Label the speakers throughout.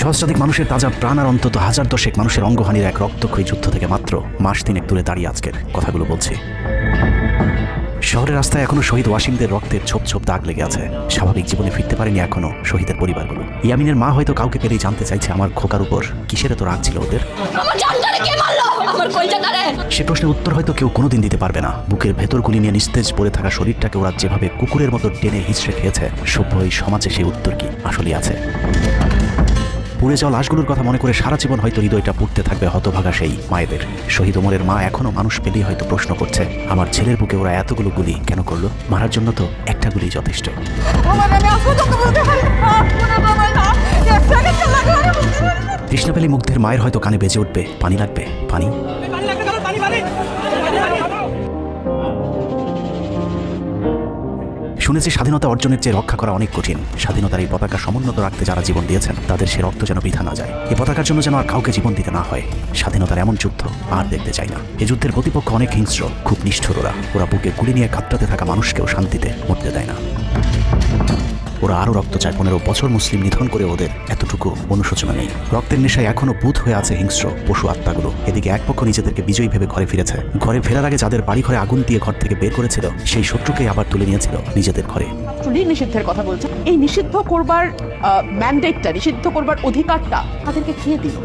Speaker 1: সহস্রাধিক মানুষের তাজা প্রাণ আর অন্তত হাজার দশেক মানুষের অঙ্গহানির এক রক্তক্ষয়ী যুদ্ধ থেকে মাত্র মাস তিনেক দূরে দাঁড়িয়ে আজকের কথাগুলো বলছি। শহরের রাস্তায় এখনও শহীদ ওয়াসিমদের রক্তের ছোপ ছোপ দাগ লেগে আছে। স্বাভাবিক জীবনে ফিরতে পারেনি এখনও শহীদের পরিবারগুলো। ইয়ামিনের মা হয়তো কাউকে পেলেই জানতে চাইছে আমার খোকার উপর কিসের এত রাগ ছিল ওদের? সে প্রশ্নের উত্তর হয়তো কেউ কোনোদিন দিতে পারবে না। বুকের ভেতর গুলি নিয়ে নিস্তেজ পড়ে থাকা শরীরটাকে ওরা যেভাবে কুকুরের মতো টেনে হিচড়ে খেয়েছে সভ্য এই সমাজে সেই উত্তর কি আসলেই আছে। পুড়ে যাওয়া লাশগুলোর কথা মনে করে সারা জীবন হয়তো হৃদয়টা পুড়তে থাকবে হতভাগা সেই মায়েদের। শহীদ ওমরের মা এখনও মানুষ পেলেই হয়তো প্রশ্ন করছে আমার ছেলের বুকে ওরা এতগুলো গুলি কেন করল? মারার জন্য তো একটা গুলি যথেষ্ট। তৃষ্ণা পেলে মুগ্ধের মায়ের হয়তো কানে বেজে উঠবে পানি লাগবে। পানি? শুনেছি স্বাধীনতা অর্জনের চেয়ে রক্ষা করা অনেক কঠিন। স্বাধীনতার এই পতাকা সমুন্নত রাখতে যারা জীবন দিয়েছেন, তাদের সে রক্ত যেন বিধা না যায়। এই পতাকার জন্য যেন আর কাউকে জীবন দিতে না হয়। স্বাধীনতার এমন যুদ্ধ আর দেখতে চাই না। এই যুদ্ধের প্রতিপক্ষ অনেক হিংস্র, খুব নিষ্ঠুর ওরা ওরা বুকে গুলি নিয়ে কাতরাতে থাকা মানুষকেও শান্তিতে মরতে দেয় ওরা আরও রক্ত চায়। পনেরো বছর মুসলিম নিধন করে ওদের। এতটুকু অনুশোচনা নেই। রক্তের নেশায় এখনও বুধ হয়ে আছে হিংস্র পশু আত্মাগুলো। এদিকে এক পক্ষ নিজেদেরকে বিজয়ী ভেবে ঘরে ফিরেছে। ঘরে ফেরার আগে যাদের বাড়ি ঘরে আগুন দিয়ে ঘর থেকে বের করেছিল, সেই শত্রুকে আবার তুলে নিয়েছিল নিজেদের ঘরে।
Speaker 2: চুলি নিষিদ্ধের কথা বলছে। এই নিষিদ্ধ করবার ম্যান্ডেটটা নিষিদ্ধ করবার অধিকারটা তাদেরকে খেয়ে দিল?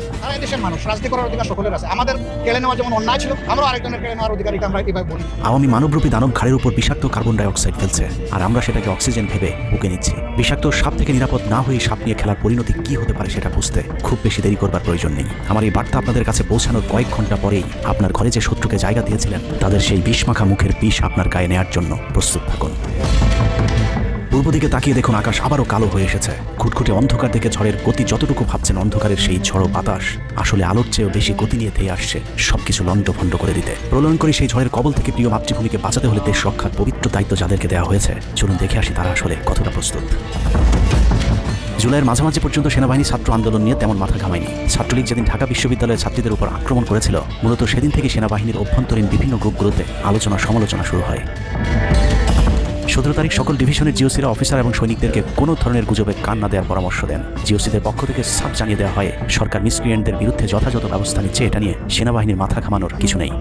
Speaker 3: দেশের মানুষ রাজনীতি করার অধিকার সকলের আছে। আমাদের কেড়ে নেওয়া যেমন অন্যায় ছিল আমরা আরেকজনের কেড়ে নেওয়ার অধিকারীকে আমরা এভাবে বলি।
Speaker 1: আওয়ামী মানবরূপী দানব ঘাড়ের উপর বিষাক্ত কার্বন ডাই অক্সাইড ফেলছে আর আমরা সেটাকে অক্সিজেন ভেবে বুকে নিচ্ছি। বিষাক্ত সাপ থেকে নিরাপদ না হয়ে সাপ নিয়ে খেলার পরিণতি কি হতে পারে সেটা বুঝতে খুব বেশি দেরি করবার প্রয়োজন নেই। আমার এই বার্তা আপনাদের কাছে পৌঁছানোর কয়েক ঘণ্টা পরেই আপনার ঘরে যে শত্রুকে জায়গা দিয়েছিলেন তাদের সেই বিষমাখা মুখের বিষ আপনার গায়ে নেয়ার জন্য প্রস্তুত থাকুন। পূর্ব দিকে তাকিয়ে দেখুন আকাশ আবারও কালো হয়ে এসেছে। খুটখুটে অন্ধকার দেখে ঝড়ের গতি যতটুকু ভাবছেন অন্ধকারের সেই ঝড়ো বাতাস, আসলে আলোর চেয়েও বেশি গতি নিয়ে ধেয়ে আসছে সবকিছু লণ্ডভণ্ড করে দিতে। প্রলয়ন করে সেই ঝড়ের কবল থেকে প্রিয় মাতৃভূমিকে বাঁচাতে হলে দেশ রক্ষার পবিত্র দায়িত্ব যাদেরকে দেওয়া হয়েছে। চলুন দেখে আসি তারা আসলে কতটা প্রস্তুত। জুলাইয়ের মাঝামাঝি পর্যন্ত সেনাবাহিনী ছাত্র আন্দোলন নিয়ে তেমন মাথা ঘামায়নি। ছাত্রলীগ যেদিন ঢাকা বিশ্ববিদ্যালয়ের ছাত্রীদের উপর আক্রমণ করেছিল, মূলত সেদিন থেকে সেনাবাহিনীর অভ্যন্তরীণ বিভিন্ন গ্রুপগুলোতে আলোচনা সমালোচনা শুরু হয়। সতেরো তারিখ সকল ডিভিশনের জিওসিরা অফিসার এবং সৈনিকদেরকে কোনো ধরনের গুজবে কান না দেওয়ার পরামর্শ দেন। জিওসিদের পক্ষ থেকে সাপ জানিয়ে দেওয়া হয়, সরকার মিসক্রিয়েন্টদের বিরুদ্ধে যথাযথ ব্যবস্থা নিচ্ছে, এটা নিয়ে সেনাবাহিনীর মাথা ঘামানোর কিছু নেই।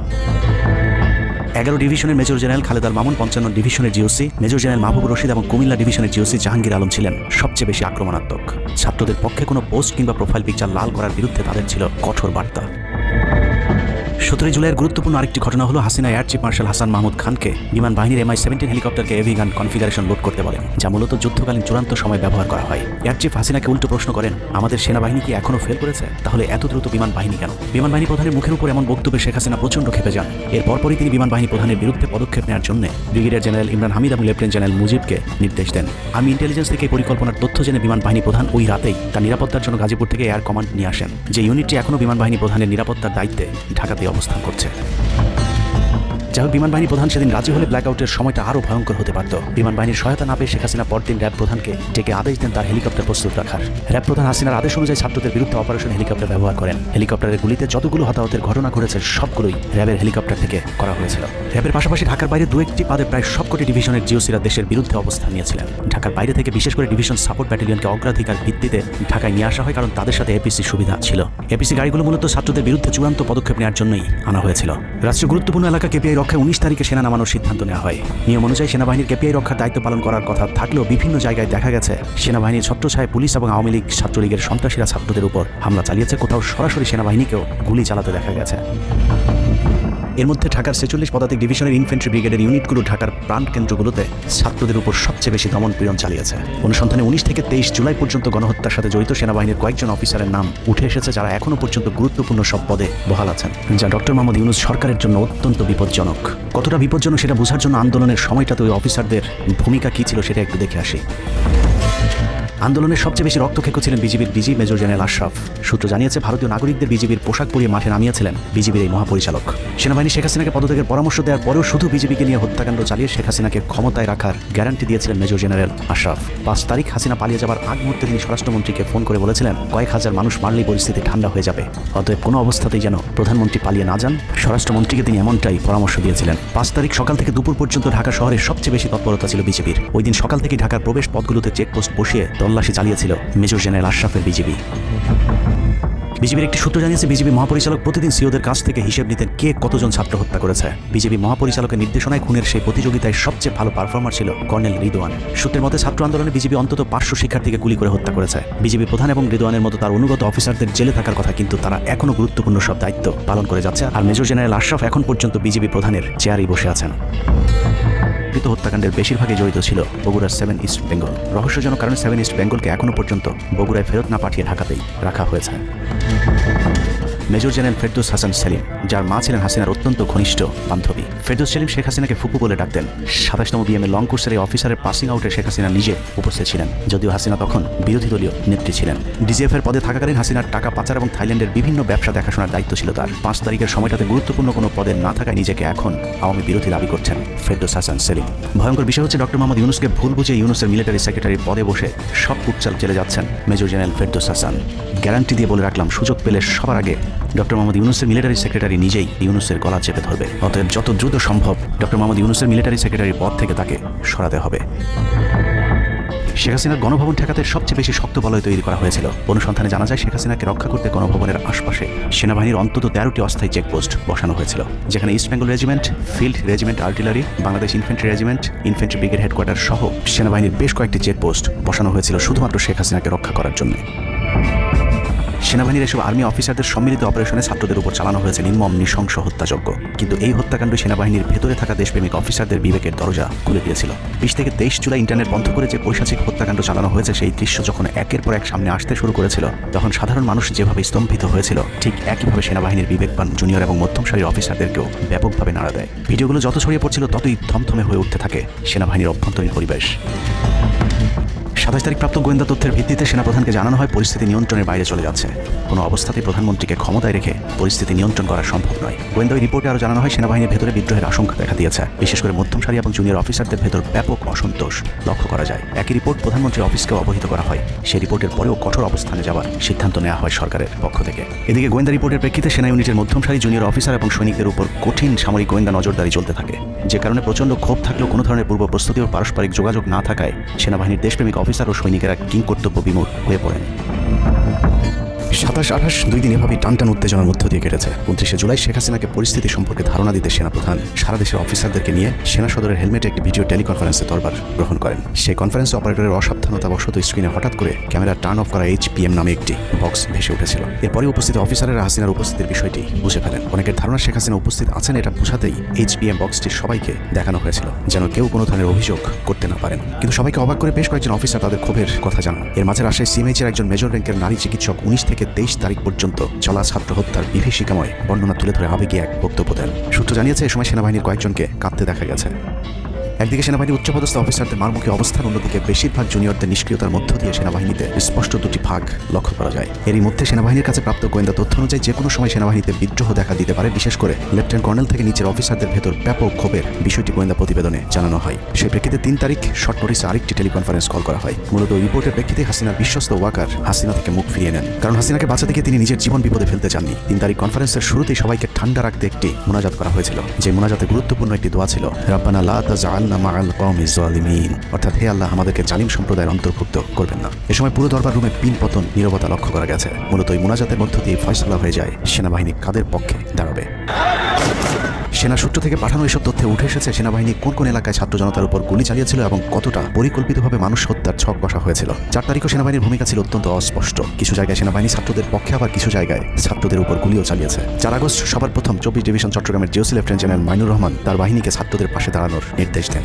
Speaker 1: এগারো ডিভিশনের মেজর জেনারেল খালেদার মামুন, পঞ্চান্ন ডিভিশনের GOC, major general Mahbub Rashid এবং কুমিল্লা ডিভিশনের জিওসি জাহাঙ্গীর আলম ছিলেন সবচেয়ে বেশি আক্রমণাত্মক। ছাত্রদের পক্ষে কোনো পোস্ট কিংবা প্রোফাইল পিকচার লাল করার বিরুদ্ধে তাদের ছিল কঠোর বার্তা। সতেরোই জুলাইয়ের গুরুত্বপূর্ণ আরেকটি ঘটনা হলো Hasina air chief marshal Hasan Mahmud খানকে বিমান বাহিনীর এমআই সেভেন্টিন হেলিকপ্টারকে এভি গান কনফিগারেশন লোড করতে বলেন, যা মূলত যুদ্ধকালীন চূড়ান্ত সময় ব্যবহার করা হয়। এয়ার চিফ হাসিনাকে উল্টো প্রশ্ন করেন, আমাদের সেনাবাহিনী কি এখনও ফেল করেছে? তাহলে এত দ্রুত বিমান বাহিনী কেন? বিমান বাহিনী প্রধানের মুখের উপর এমন বক্তব্যে শেখ হাসিনা প্রচণ্ড খেপে যান। এর তিনি বিমান বাহিনী প্রধানের বিরুদ্ধে পদক্ষেপ নেওয়ার জন্য ব্রিগেডিয়ার জেনারেল ইমরান হামিদ এবং লেফটেন্যান্ট জেনারেল মুজিবকে নির্দেশ দেন। আমি ইন্টেলিজেন্স থেকে পরিকল্পনার তথ্য জেনে বিমান বাহিনী প্রধান ওই রাতেই তার নিরাপত্তার জন্য গাজীপুর থেকে এয়ার কমান্ড নিয়ে আসেন, যে ইউনিটটি এখনও বিমান বাহিনী প্রধানের নিরাপত্তার দায়িত্বে ঢাকাতে অবস্থান করছে। যাই হোক, বিমান বাহিনী প্রধান সেদিন রাজি হলে ব্ল্যাকআউটের সময়টা আরও ভয়ঙ্কর হতে পারত। বিমান বাহিনীর সহায়তা না পেয়ে শেখ হাসিনা পরদিন র্যাব প্রধানকে ডেকে আদেশ দেন তার হেলিকপ্টার প্রস্তুত রাখার। র্যাব প্রধান হাসিনার আদেশ অনুযায়ী ছাত্রদের বিরুদ্ধে অপারেশন হেলিকপ্টার ব্যবহার করেন। হেলিকপ্টারের গুলিতে যতগুলো হতাহতের ঘটনা ঘটেছে, সবগুলোই র্যাবের হেলিকপ্টার থেকে করা হয়েছিল। র্যাবের পাশাপাশি ঢাকার বাইরে দু একটি পাদে প্রায় সবকটি ডিভিশনের জিওসিরা দেশের বিরুদ্ধে অবস্থান নিয়েছিলেন। ঢাকার বাইরে থেকে বিশেষ করে ডিভিশন সাপোর্ট ব্যাটালিয়নকে অগ্রাধিকার ভিত্তিতে ঢাকায় নিয়ে আসা হয় কারণ তাদের সাথে এপিসি সুবিধা ছিল। এপিসি গাড়িগুলো মূলত ছাত্রদের বিরুদ্ধে চূড়ান্ত পদক্ষেপ নেওয়ার জন্যই আনা হয়েছিল। রাষ্ট্রীয় গুরুত্বপূর্ণ এলাকা কেপিআই রক্ষায় উনিশ তারিখে সেনা নামানোর সিদ্ধান্ত নেওয়া হয়। নিয়ম অনুযায়ী সেনাবাহিনীর কেপিআই রক্ষার দায়িত্ব পালন করার কথা থাকলেও বিভিন্ন জায়গায় দেখা গেছে, সেনাবাহিনীর ছত্রছায় পুলিশ এবং আওয়ামী লীগ ছাত্রলীগের সন্ত্রাসীরা ছাত্রদের উপর হামলা চালিয়েছে। কোথাও সরাসরি সেনাবাহিনীকেও গুলি চালাতে দেখা গেছে। এর মধ্যে ঢাকার ছেচল্লিশ পদাতিক ডিভিশনের ইনফেন্ট্রি ব্রিগেডের ইউনিটগুলো ঢাকার প্রাণ কেন্দ্রগুলোতে ছাত্রদের উপর সবচেয়ে বেশি দমন পীড়ন চালিয়েছে। অনুসন্ধানে উনিশ থেকে তেইশ জুলাই পর্যন্ত গণহত্যার সাথে জড়িত সেনাবাহিনীর কয়েকজন অফিসারের নাম উঠে এসেছে যারা এখনও পর্যন্ত গুরুত্বপূর্ণ সব পদে বহাল আছেন। যা ডক্টর মোহাম্মদ ইউনুস সরকারের জন্য অত্যন্ত বিপজ্জনক। কতটা বিপজ্জনক সেটা বোঝার জন্য আন্দোলনের সময়টাতে ওই অফিসারদের ভূমিকা কী ছিল সেটা একটু দেখে আসি। আন্দোলনের সবচেয়ে বেশি রক্তক্ষেক ছিলেন বিজিবির ডিজি মেজর জেনারেল আশরাফ। সূত্র জানিয়েছে, ভারতীয় নাগরিকদের বিজিবির পোশাক পরিয়ে মাঠে নামিয়েছিলেন বিজিবির এই মহাপরিচালক। সেনাবাহিনী শেখ হাসিনাকে পদত্যাগের পরামর্শ দেওয়ার পরেও শুধু বিজিবিকে নিয়ে হত্যাকাণ্ড চালিয়ে শেখ হাসিনাকে ক্ষমতায় রাখার গ্যারান্টি দিয়েছিলেন মেজর জেনারেল আশরাফ। পাঁচ তারিখ হাসিনা পালিয়ে যাবার আগ মুহূর্তে তিনি স্বরাষ্ট্রমন্ত্রীকে ফোন করে বলেছিলেন, কয়েক হাজার মানুষ মারলেই পরিস্থিতি ঠান্ডা হয়ে যাবে। অতএব কোনো অবস্থাতেই যেন প্রধানমন্ত্রী পালিয়ে না যান, স্বরাষ্ট্রমন্ত্রীকে তিনি এমনটাই পরামর্শ দিয়েছিলেন। পাঁচ তারিখ সকাল থেকে দুপুর পর্যন্ত ঢাকা শহরের সবচেয়ে বেশি তৎপরতা ছিল বিজেপির ওই দিন সকাল থেকে ঢাকার প্রবেশ পথগুলোতে চেকপোস্ট বসিয়ে তল্লাশি চালিয়েছিল মেজর জেনারেল আশরাফের বিজেপি বিজেপির একটি সূত্র জানিয়েছে বিজেপি মহাপরিচালক প্রতিদিন সিওদের কাছ থেকে হিসেব নিতেন কে কতজন ছাত্র হত্যা করেছে। বিজেপি মহাপরিচালকের নির্দেশনায় খুনের সেই প্রতিযোগিতায় সবচেয়ে ভালো পারফর্মার ছিল কর্নেল রিদওয়ান। সূত্রের মতে, ছাত্র আন্দোলনে বিজেপি অন্তত পাঁচশো শিক্ষার্থীকে গুলি করে হত্যা করেছে। বিজেপি প্রধান এবং রিদওয়ানের মতো তার অনুগত অফিসারদের জেলে থাকার কথা কিন্তু তারা এখনও গুরুত্বপূর্ণ সব দায়িত্ব পালন করে যাচ্ছে। আর মেজর জেনারেল আশরাফ এখন পর্যন্ত বিজেপি প্রধানের চেয়ারেই বসে আছেন। কৃত হত্যাকাণ্ডের বেশিরভাগই জড়িত ছিল বগুড়ার সেভেন ইস্ট বেঙ্গল রহস্যজনক কারণে সেভেন ইস্ট বেঙ্গলকে এখনও পর্যন্ত বগুড়ায় ফেরত না পাঠিয়ে ঢাকাতেই রাখা হয়েছে। মেজর জেনারেল ফেরদৌস হাসান সেলিম, যার মা ছিলেন হাসিনার অত্যন্ত ঘনিষ্ঠ বান্ধবী। ফেরদৌস সেলিম শেখ হাসিনাকে ফুপু বলে ডাকতেন সাতাশতম বিএমএ লং কোর্সের এই অফিসারের পাসিং আউটে শেখ হাসিনা নিজে উপস্থিত ছিলেন। যদিও হাসিনা তখন বিরোধী দলীয় নেত্রী ছিলেন। ডিজিএফ এর পদে থাকাকালীন হাসিনার টাকা পাচার এবং থাইল্যান্ডের বিভিন্ন ব্যবসা দেখাশোনার দায়িত্ব ছিল তার। পাঁচ তারিখের সময়টাতে গুরুত্বপূর্ণ কোনো পদে না থাকায় নিজেকে এখন আওয়ামী বিরোধী দাবি করছেন ফেরদৌস হাসান সেলিম। ভয়ঙ্কর বিষয় হচ্ছে ডক্টর মোহাম্মদ ইউনুসকে ভুল বুঝে ইউনুসের মিলিটারি সেক্রেটারি পদে বসে সব কুকচাল চলে যাচ্ছেন major general Ferdous Hasan. Guarantee দিয়ে বলে রাখলাম, সুযোগ পেলে সবার আগে ডক্টর মোহাম্মদ ইউনুসের মিলিটারি সেক্রেটারি নিজেই ইউনুসের গলা চেপে ধরবে। অতএব যত দ্রুত সম্ভব ডক্টর মোহাম্মদ ইউনুসের মিলিটারি সেক্রেটারির পদ থেকে তাকে সরাতে হবে। শেখ হাসিনার গণভবন ঠেকাতে সবচেয়ে বেশি শক্ত বলয় তৈরি করা হয়েছিল। অনুসন্ধানে জানা যায়, শেখ হাসিনাকে রক্ষা করতে গণভবনের আশপাশে সেনাবাহিনীর অন্তত তেরোটি অস্থায়ী চেকপোস্ট বসানো হয়েছিল। যেখানে East Bengal Regiment, field regiment artillery, Bangladesh infantry regiment infantry brigade headquarter সহ সেনাবাহিনীর বেশ কয়েকটি চেকপোস্ট বসানো হয়েছিল শুধুমাত্র শেখ হাসিনাকে রক্ষা করার জন্য। সেনাবাহিনীর এসব আর্মি অফিসারদের সম্মিলিত অপারেশনে ছাত্রদের উপর চালানো হয়েছে নির্মম, নৃশংস হত্যাযজ্ঞ। কিন্তু এই হত্যাকাণ্ড সেনাবাহিনীর ভেতরে থাকা দেশপ্রেমিক অফিসারদের বিবেকের দরজা খুলে দিয়েছিল। বিশ থেকে তেইশ জুলাই ইন্টারনেট বন্ধ করে যে পৈশাচিক হত্যাকাণ্ড চালানো হয়েছে, সেই দৃশ্য যখন একের পর এক সামনে আসতে শুরু করেছিল, তখন সাধারণ মানুষ যেভাবে স্তম্ভিত হয়েছিল, ঠিক একইভাবে সেনাবাহিনীর বিবেকবান জুনিয়র এবং মধ্যম সারির অফিসারদেরকেও ব্যাপকভাবে নাড়া দেয়। ভিডিওগুলো যত ছড়িয়ে পড়ছিল, ততই থমথমে হয়ে উঠতে থাকে সেনাবাহিনীর অভ্যন্তরীণ পরিবেশ। সাতাশ তারিখ প্রাপ্ত গোয়েন্দা তথ্যের ভিত্তিতে সেনাপ্রধানকে জানানো হয়, পরিস্থিতি নিয়ন্ত্রণের বাইরে চলে যাচ্ছে। কোনো অবস্থাতেই প্রধানমন্ত্রীকে ক্ষমতায় রেখে পরিস্থিতি নিয়ন্ত্রণ করা সম্ভব নয়। গোয়েন্দা রিপোর্টে আরও জানানো হয়, সেনাবাহিনীর ভেতরে বিদ্রোহের আশঙ্কা দেখা দিয়েছে। বিশেষ করে মধ্যম সারি এবং জুনিয়র অফিসারদের ভেতর ব্যাপক অসন্তোষ লক্ষ্য করা যায়। একই রিপোর্ট প্রধানমন্ত্রীর অফিসকেও অবহিত করা হয়। সেই রিপোর্টের পরেও কঠোর অবস্থানে যাওয়ার সিদ্ধান্ত নেওয়া হয় সরকারের পক্ষ থেকে। এদিকে গোয়েন্দা রিপোর্টের প্রেক্ষিতে সেনা ইউনিটের মধ্যম সারি জুনিয়র অফিসার এবং সৈনিকদের উপর কঠিন সামরিক গোয়েন্দা নজরদারি চলতে থাকে। যে কারণে প্রচণ্ড ক্ষোভ থাকলেও কোনো ধরনের পূর্ব প্রস্তুতি ও পারস্পরিক যোগাযোগ না থাকায় সেনাবাহিনীর দেশপ্রেমিক অফিসার ও সৈনিকেরা কিং কর্তব্য বিমূর হয়ে পড়েন। সাতাশ আঠাশ দুই দিন এভাবেই টানটান উত্তেজনার মধ্য দিয়ে কেটেছে। উনত্রিশে জুলাই শেখ হাসিনাকে পরিস্থিতি সম্পর্কে ধারণা দিতে সেনাপ্রধান সারা দেশের অফিসারদেরকে নিয়ে সেনা সদরের হেলমেটে একটি ভিডিও টেলিকনফারেন্সে দরবার গ্রহণ করেন। সেই কনফারেন্সে অপারেটরের অসাবধানতা বশত স্ক্রিনে হঠাৎ করে ক্যামেরা টার্ন অফ করা এইচ পিএম নামে একটি বক্স ভেসে উঠেছিল। এরপরে উপস্থিত অফিসারেরা হাসিনার উপস্থিতির বিষয়টি বুঝে ফেলেন। অনেকের ধারণা শেখ হাসিনা উপস্থিত আছেন এটা বোঝাতেই এইচ পিএম বক্সটি সবাইকে দেখানো হয়েছিল, যেন কেউ কোনো ধরনের অভিযোগ করতে না পারেন। কিন্তু সবাইকে অবাক করে বেশ কয়েকজন অফিসার তাদের ক্ষোভের কথা জানান। এর মাঝে রাজশাহী সিএমএইচের একজন মেজর র্যাঙ্কের নারী চিকিৎসক উনিশ থেকে তেইশ তারিখ পর্যন্ত চলা ছাত্র হত্যার বিভীষিকাময় বর্ণনা তুলে ধরে আবেগে এক বক্তব্য দেন। সূত্র জানিয়েছে, এ সময় সেনাবাহিনীর কয়েকজনকে কাঁদতে দেখা গেছে। একদিকে সেনাবাহিনীর উচ্চপদস্থ অফিসারদের মারমুখী অবস্থান, অন্যদিকে বেশিরভাগ জুনিয়রদের নিষ্ক্রিয়তার মধ্য দিয়ে সেনাবাহিনীতে স্পষ্ট দুটি ভাগ লক্ষ্য করা যায়। এরই মধ্যে সেনাবাহিনীর কাছে প্রাপ্ত গোয়েন্দা তথ্য অনুযায়ী যে কোনো সময় সেনাবাহিনীতে বিদ্রোহ দেখা দিতে পারে, বিশেষ করে লেফটেন্যান্ট কর্নেল থেকে নিচের অফিসারদের ভেতর ব্যাপক ক্ষোভের বিষয়টি গোয়েন্দা প্রতিবেদনে জানানো হয়। সেই প্রেক্ষিতে তিন তারিখ শর্ট নোটিসে আরেকটি টেলিকনফারেন্স কল করা হয়। মূলত ওই রিপোর্টের প্রেক্ষিতে হাসিনার বিশ্বস্ত ওয়াকার হাসিনা থেকে মুখ ফিরিয়ে নেন। কারণ হাসিনাকে বাঁচাতে গিয়ে তিনি নিজের জীবন বিপদে ফেলতে চাননি। তিন তারিখ কনফারেন্সের শুরুতেই সবাইকে ঠান্ডা রাখতে একটি মোনাজাত করা হয়েছিল, যে মোনাজাতে গুরুত্বপূর্ণ একটি দোয়া ছিল, রাব্বানা লা তাজআলনা মাআল কওমি জালিমিন অর্থাৎ হে আল্লাহ, আমাদেরকে জালিম সম্প্রদায়ের অন্তর্ভুক্ত করবেন না। এ সময় পুরো দরবার রুমে পিন পতন, নীরবতা লক্ষ্য করা গেছে। মূলত এই মোনাজাতের মধ্য দিয়ে ফয়সলা হয়ে যায় সেনাবাহিনী কাদের পক্ষে দাঁড়াবে। সেনা সূত্র থেকে পাঠানো এসব তথ্যে উঠে এসেছে সেনাবাহিনী কোন কোন এলাকায় ছাত্র জনতার উপর গুলি চালিয়েছিল এবং কতটা পরিকল্পিতভাবে মানুষ হত্যার ছক বসা হয়েছিল। চার তারিখও সেনাবাহিনীর ভূমিকা ছিল অত্যন্ত অস্পষ্ট। কিছু জায়গায় সেনাবাহিনী ছাত্রদের পক্ষে আবার কিছু জায়গায় ছাত্রদের উপর গুলিও চালিয়েছে। চার আগস্ট সবার প্রথম চব্বিশ ডিভিশন চট্টগ্রামের GOC lieutenant general Mainur Rahman তার বাহিনীকে ছাত্রদের পাশে দাঁড়ানোর নির্দেশ দেন।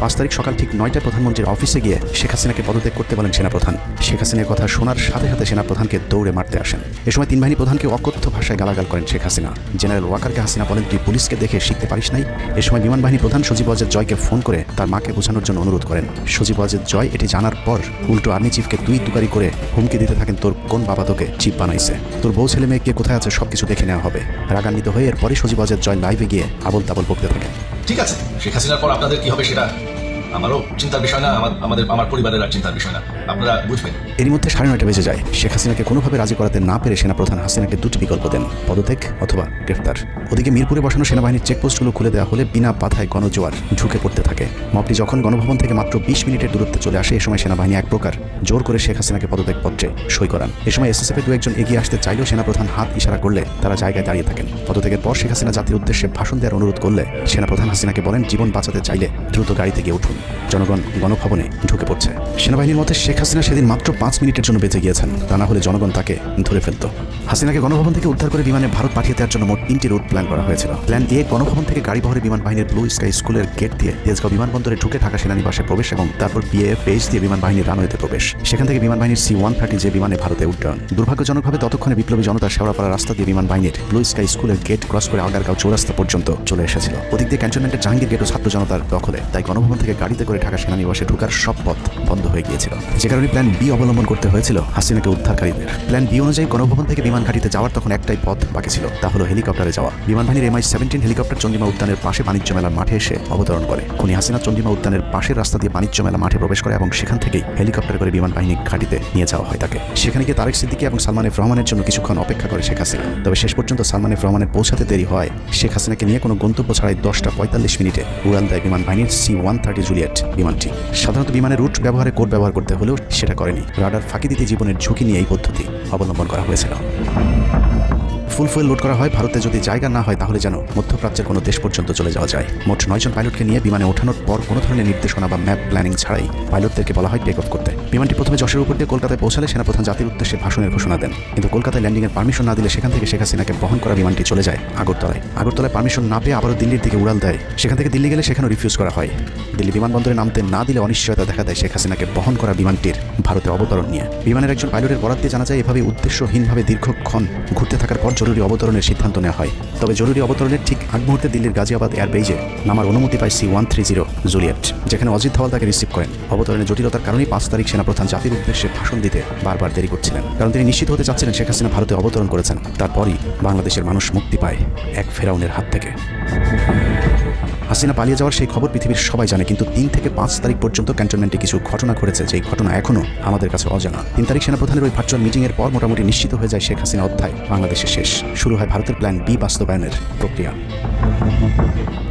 Speaker 1: পাঁচ তারিখ সকাল ঠিক নয়টায় প্রধানমন্ত্রীর অফিসে গিয়ে শেখ হাসিনাকে পদত্যাগ করতে বলেন সেনাপ্রধান। শেখ হাসিনার কথা শোনার সাথে সাথে সেনাপ্রধানকে দৌড়ে মারতে আসেন। এ সময় তিন বাহিনী প্রধানকে অকথ্য ভাষায় গালাগাল করেন শেখ হাসিনা। জেনারেল ওয়াকারকে হাসিনা বলেন, তুই পুলিশকে দেখে শিখতে পারিস নাই? এ সময় বিমান বাহিনী প্রধান সজীব ওয়াজেদ জয়কে ফোন করে তার মাকে বোঝানোর জন্য অনুরোধ করেন। সজীব ওয়াজেদ জয় এটি জানার পর উল্টো আর্মি চিফকে দুই দুকারি করে হুমকি দিতে থাকেন, তোর কোন বাবা তোকে চিপ বানাইছে? তোর বউ ছেলে মেয়ে কে কোথায় আছে সবকিছু দেখে নেওয়া হবে। রাগান্বিত হয়ে এরপরই সজীব ওয়াজেদ জয় লাইভে গিয়ে আবল তাবল বকতে থাকেন।
Speaker 4: ঠিক আছে, শেখ হাসিনার পর আপনাদের কি হবে সেটা আমারও চিন্তার বিষয় না আমাদের আমার পরিবারের আর চিন্তার বিষয় না। আপনারা বুঝবেন।
Speaker 1: এরই মধ্যে সাড়ে নয়টা বেজে যায়। শেখ হাসিনাকে কোনোভাবে রাজি করাতে না পেরে সেনাপ্রধান হাসিনাকে দুটি বিকল্প দেন, পদত্যাগ অথবা গ্রেফতার। ওদিকে মিরপুরে বসানো সেনাবাহিনীর চেকপোস্টগুলো খুলে দেওয়া হলে বিনা বাধায় গণজোয়ার ঢুকে পড়তে থাকে। মবটি যখন গণভবন থেকে মাত্র বিশ মিনিটের দূরত্বে চলে আসে, এ সময় সেনাবাহিনী এক প্রকার জোর করে শেখ হাসিনাকে পদত্যাগ পত্রে সই করান। এ সময় এসএসএফের দু একজন এগিয়ে আসতে চাইলেও সেনাপ্রধান হাত ইশারা করলে তারা জায়গায় দাঁড়িয়ে থাকেন। পদত্যাগের পর শেখ হাসিনা জাতির উদ্দেশ্যে ভাষণ দেওয়ার অনুরোধ করলে সেনাপ্রধান হাসিনাকে বলেন, জীবন বাঁচাতে চাইলে দ্রুত গাড়িতে গিয়ে উঠুন। জনগণ গণভবনে ঢুকে পড়ছে। সেনাবাহিনীর মতে শেখ হাসিনা সেদিন মাত্র পাঁচ মিনিটের জন্য বেঁচে গিয়েছেন। তা না হলে জনগণ তাকে ধরে ফেলত। হাসিনাকে গণভবন থেকে উদ্ধার করে বিমানে ভারত পাঠিয়ে দেওয়ার জন্য মোট তিনটি রুট প্ল্যান করা হয়েছিল। প্ল্যান এ, গণভবন থেকে গাড়ি বহরে বিমান বাহিনীর ব্লু স্কাই স্কুলের গেট দিয়ে তেজগাঁও বিমানবন্দরে ঢুকে ঢাকা সেনানিবাসে প্রবেশ এবং তারপর বিএএফ বেস দিয়ে বিমান বাহিনীর রানওয়েতে প্রবেশ। সেখান থেকে বিমান বাহিনীর সি ওয়ান থার্টি যে বিমানে ভারতে উড্ডয়ন। দুর্ভাগ্যজনকভাবে ততক্ষণে বিপ্লবী জনতা শেওড়াপাড়া রাস্তা দিয়ে বিমান বাহিনীর ব্লু স্কাই স্কুলের গেট ক্রস করে আগারগাঁও চৌরাস্তা পর্যন্ত চলে এসেছিল। ওদিক দিয়ে ক্যান্টনমেন্টের জাহাঙ্গীর গেটও ছাত্র জনতার দখলে, তাই গণভবন থেকে গাড়িতে করে ঢাকা সেনানিবাসে ঢোকার সব পথ বন্ধ হয়ে গিয়েছিল। যে কারণে প্ল্যান বি অবলম্বন করতে হয়েছিল হাসিনাকে উদ্ধারকারীদের। প্ল্যান বি অনুযায়ী গণভবন থেকে বিমান ঘাটিতে যাওয়ার তখন একটাই পথ বাকি ছিল, তা হলো হেলিকপ্টারে যাওয়া। বিমান বাহিনীর এমআই সেভেন্টিন হেলিকপ্টার চন্ডিমা উদ্যানের পাশে বাণিজ্য মেলার মাঠে এসে অবতরণ করে। খুনি হাসিনা চন্ডিমা উদ্যানের পাশের রাস্তা দিয়ে বাণিজ্য মেলা মাঠে প্রবেশ করে এবং সেখান থেকেই হেলিকপ্টার করে বিমান বাহিনী ঘাটিতে নিয়ে যাওয়া হয় তাকে। সেখানে গিয়ে তারেক সিদ্দিকী এবং সালমান এফ রহমানের জন্য কিছুক্ষণ অপেক্ষা করে শেখ হাসিনা। তবে শেষ পর্যন্ত সালমান এফ রহমানের পৌঁছাতে দেরি হয় শেখ হাসিনাকে নিয়ে কোনো গন্তব্য ছাড়াই দশটা পঁয়তাল্লিশ মিনিটে উড়াল দেয় বিমান বাহিনীর সি ওয়ান থার্টি জুলিয়েট বিমানটি। সাধারণত বিমানের রুট ব্যবহারে কোড ব্যবহার করতে হলেও সেটা করেনি। রাডার ফাঁকি দিতে জীবনের ঝুঁকি নিয়ে এই পদ্ধতি অবলম্বন করা হয়েছিল। ফুল ফুয়েল লোড করা হয়, ভারতে যদি জায়গা না হয় তাহলে যেন মধ্যপ্রাচ্যের কোনো দেশ পর্যন্ত চলে যাওয়া যায়। মোট নয়জন পাইলটকে নিয়ে বিমানে ওঠানোর পর কোনো ধরনের নির্দেশনা বা ম্যাপ প্ল্যানিং ছাড়াই পাইলটদেরকে বলা হয় টেক অফ করতে। বিমানটি প্রথমে যশের উপর দিয়ে কলকাতায় পৌঁছালে সেনাপ্রধান জাতির উদ্দেশ্যে ভাষণের ঘোষণা দেন। কিন্তু কলকাতায় ল্যান্ডিংয়ের পারমিশন না দিলে সেখান থেকে শেখ হাসিনাকে বহন করা বিমানটি চলে যায় আগরতলায়। আগরতলায় পারমিশন না পেয়ে আবারও দিল্লির দিকে উড়াল দেয়। সেখান থেকে দিল্লি গেলে সেখানেও রিফিউজ করা হয়। দিল্লি বিমানবন্দরে নামতে না দিলে অনিশ্চয়তা দেখা দেয় শেখ হাসিনাকে বহন করা বিমানটির ভারতে অবতরণ নিয়ে। বিমানের একজন পাইলটের বরাদ দিয়ে জানা যায় এভাবে উদ্দেশ্যহীনভাবে দীর্ঘক্ষণ ঘুরতে থাকার পর জরুরি অবতরণের সিদ্ধান্ত নেওয়া হয়। তবে জরুরি অবতরণের ঠিক আগ মুহূর্তে দিল্লির গাজিয়াবাদ এয়ারবেজে নামার অনুমতি পায় C one three zero Juliet, যেখানে অজিত ধওয়াল তাকে রিসিভ করেন। অবতরণের জটিলতার কারণেই পাঁচ তারিখ সেনাপ্রধান জাতির উদ্দেশ্যে ভাষণ দিতে বারবার দেরি করছিলেন। কারণ তিনি নিশ্চিত হতে চাচ্ছিলেন শেখ হাসিনা ভারতে অবতরণ করেছেন। তারপরই বাংলাদেশের মানুষ মুক্তি পায় এক ফেরাউনের হাত থেকে। হাসিনা পালিয়ে যাওয়ার সেই খবর পৃথিবীর সবাই জানে, কিন্তু তিন থেকে পাঁচ তারিখ পর্যন্ত ক্যান্টনমেন্টে কিছু ঘটনা ঘটেছে যেই ঘটনা এখনও আমাদের কাছে অজানা। তিন তারিখ সেনাপ্রধানের ওই ভার্চুয়াল মিটিংয়ের পর মোটামুটি নিশ্চিত হয়ে যায় শেখ হাসিনা অধ্যায় বাংলাদেশে শেষ। শুরু হয় ভারতের প্ল্যান বি বাস্তবায়নের প্রক্রিয়া।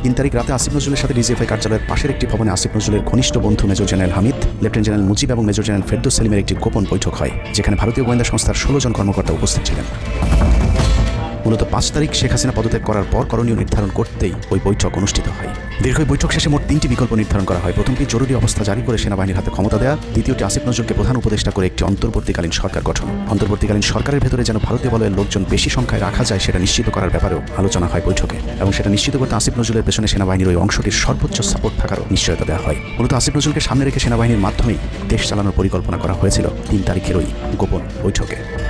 Speaker 1: তিন তারিখ রাতে আসিফ নজরুলের সাথে ডিজিএফআই কার্যালয়ের পাশের একটি ভবনে আসিফ নজরুলের ঘনিষ্ঠ বন্ধু major general Hamid, lieutenant general Mujib এবং মেজর জেনারেল ফেরদৌস সেলিমের একটি গোপন বৈঠক হয়, যেখানে ভারতীয় গোয়েন্দা সংস্থার ষোলো জন কর্মকর্তা উপস্থিত ছিলেন। মূলত পাঁচ তারিখ শেখ হাসিনা পদত্যাগ করার পর করণীয় নির্ধারণ করতেই ওই বৈঠক অনুষ্ঠিত হয়। দীর্ঘ বৈঠক শেষে মোট তিনটি বিকল্প নির্ধারণ করা হয়। প্রথমটি, জরুরি অবস্থা জারি করে সেনাবাহিনীর হাতে ক্ষমতা দেওয়া দ্বিতীয়টি, আসিফ নজরুলকে প্রধান উপদেষ্টা করে একটি অন্তর্বর্তীকালীন সরকার গঠন। অন্তর্বর্তীকালীন সরকারের ভেতরে যেন ভারতীয় বলয়ের লোকজন বেশি সংখ্যায় রাখা যায়, সেটা নিশ্চিত করার ব্যাপারেও আলোচনা হয় বৈঠকে। এবং সেটা নিশ্চিত করতে আসিফ নজরুলের পেছনে সেনাবাহিনীর ওই অংশটির সর্বোচ্চ সাপোর্ট থাকারও নিশ্চয়তা দেওয়া হয়। মূলত আসিফ নজরুলকে সামনে রেখে সেনাবাহিনীর মাধ্যমেই দেশ চালানোর পরিকল্পনা করা হয়েছিল। তিন তারিখের ওই গোপন বৈঠকে।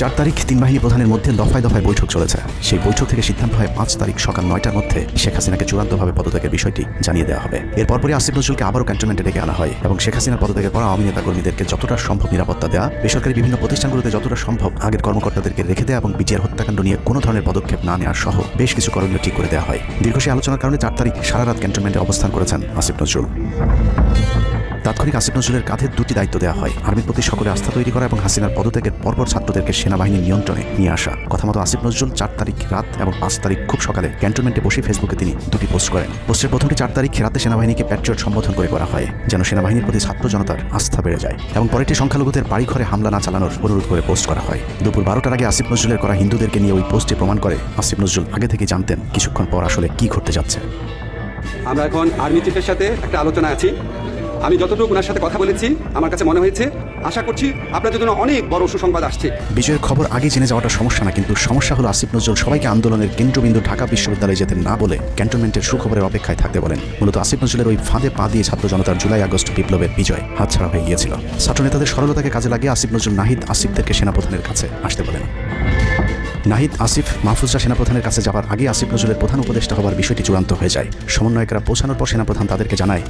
Speaker 1: চার তারিখ তিন বাহিনী প্রধানের মধ্যে দফায় দফায় বৈঠক চলেছে। সেই বৈঠক থেকে সিদ্ধান্ত হয় পাঁচ তারিখ সকাল নয়টার মধ্যে শেখ হাসিনাকে চূড়ান্তভাবে পদত্যাগের বিষয়টি জানিয়ে দেওয়া হবে। এর পরপরই আসিফ নজরুলকে আবারও ক্যান্টনমেন্টে ডেকে আনা হয় এবং শেখ হাসিনার পদত্যাগের পর আওয়ামী নেতা কর্মীদেরকে যতটা সম্ভব নিরাপত্তা দেওয়া বেসরকারি বিভিন্ন প্রতিষ্ঠানগুলোতে যতটা সম্ভব আগের কর্মকর্তাদেরকে রেখে দেওয়া এবং বিটিআর হত্যাকাণ্ড নিয়ে কোনো ধরনের পদক্ষেপ না নেওয়ার সহ বেশ কিছু করণীয় ঠিক করে দেওয়া হয়। দীর্ঘ সেই আলোচনার কারণে চার তারিখ সারা রাত ক্যান্টনমেন্টে অবস্থান করেছেন আসিফ নজরুল। তাৎক্ষণিক আসিফ নজরুলের কাঁধে দুটি দায়িত্ব দেওয়া হয়। আর্মির প্রতি সকলে আস্থা তৈরি করা এবং হাসিনার পদত্যাগের পরপর ছাত্রদেরকে সেনাবাহিনীর নিয়ন্ত্রণে নিয়ে আসা। কথা মতো আসিফ নজরুল চার তারিখ রাত এবং পাঁচ তারিখ খুব সকালে ক্যান্টনমেন্টে বসে ফেসবুকে তিনি দুটি পোস্ট করেন। পোস্টের প্রথমটি চার তারিখ রাতে সেনাবাহিনীকে প্যাট্রিয়ট সম্বোধন করে করা হয়, যেন সেনাবাহিনীর প্রতি ছাত্র জনতার আস্থা বেড়ে যায়। এবং পরেরটি সংখ্যালঘুদের বাড়িঘরে হামলা না চালানোর অনুরোধ করে পোস্ট করা হয়। দুপুর বারোটার আগে আসিফ নজরুলের করা হিন্দুদেরকে নিয়ে ওই পোস্টে প্রমাণ করে আসিফ নজরুল আগে থেকে জানতেন কিছুক্ষণ পর আসলে কি ঘটতে যাচ্ছে।
Speaker 5: আমরা এখন আর্মি চিফের সাথে একটা আলোচনা আছি। আমি যতটুকু ওনার সাথে কথা বলেছি, আমার কাছে মনে হয়েছে, আশা করছি আপনাদের জন্য অনেক বড় সুসংবাদ আসছে।
Speaker 1: বিজয়ের খবর আগে জেনে যাওয়াটা সমস্যা না, কিন্তু সমস্যা হলো আসিফ নজরুল সবাইকে আন্দোলনের কেন্দ্রবিন্দু ঢাকা বিশ্ববিদ্যালয়ে যেতে না বলে ক্যান্টনমেন্টের সুখবরের অপেক্ষায় থাকতে বলেন। মূলত আসিফ নজরুলের ওই ফাঁদে পা দিয়ে ছাত্র জনতার জুলাই আগস্ট বিপ্লবের বিজয় হাতছাড়া হয়ে গিয়েছিল। ছাত্র নেতাদের সরলতাকে কাজে লাগিয়ে আসিফ নজরুল নাহিদ আসিফদেরকে সেনাপ্রধানের কাছে আসতে বলেন। নাহিদ, আসিফ, মাহফুজরা সেনাপ্রধানের কাছে যাওয়ার আগে আসিফ নজরুলের প্রধান উপদেষ্টা হবার বিষয়টি চূড়ান্ত হয়ে যায়। সমন্বয়করা পৌঁছানোর পর সেনাপ্রধান তাদেরকে জানায়